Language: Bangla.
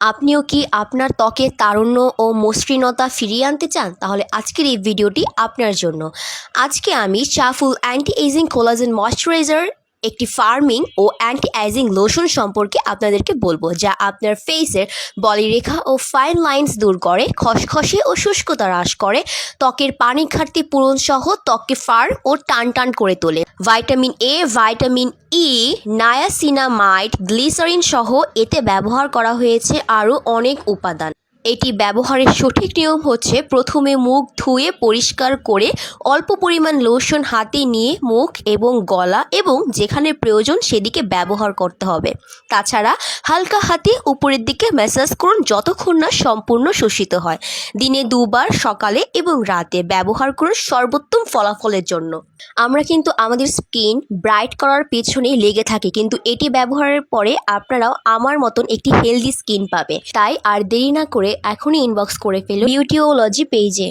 আপনিও কি আপনার ত্বকে তারুণ্য ও মসৃণতা ফিরিয়ে আনতে চান? তাহলে আজকের এই ভিডিওটি আপনার জন্য। আজকে আমি চাফুল অ্যান্টি এজিং কোলাজেন ময়শ্চারাইজার একটি ফার্মিং ও অ্যান্টি এজিং লোশন সম্পর্কে আপনাদেরকে বলব, যা আপনার ফেসের বলিরেখা ও ফাইন লাইন্স দূর করে, খসখসে ও শুষ্কতা হ্রাস করে, ত্বকের পানি ঘাটতি পূরণ সহ ত্বককে ফার্ম ও টান টান করে তোলে। Vitamin A vitamin E niacinamide glycerin সহ এতে ব্যবহার করা হয়েছে আরও অনেক উপাদান। এটি ব্যবহারের সঠিক নিয়ম হচ্ছে প্রথমে মুখ ধুয়ে পরিষ্কার করে অল্প পরিমাণ লোশন হাতে নিয়ে মুখ এবং গলা এবং যেখানে প্রয়োজন সেদিকে ব্যবহার করতে হবে। তাছাড়া হালকা হাতে উপরের দিকে ম্যাসাজ করুন যতক্ষণ না সম্পূর্ণ শোষিত হয়। দিনে দুবার সকালে এবং রাতে ব্যবহার করুন সর্বোত্তম ফলাফলের জন্য। আমরা কিন্তু আমাদের স্কিন ব্রাইট করার পেছনেই লেগে থাকি, কিন্তু এটি ব্যবহারের পরে আপনারাও আমার মতন একটি হেলদি স্কিন পাবে। তাই আর দেরি না করে এখনই ইনবক্স করে ফেলুন বিউটিওলজি পেজে।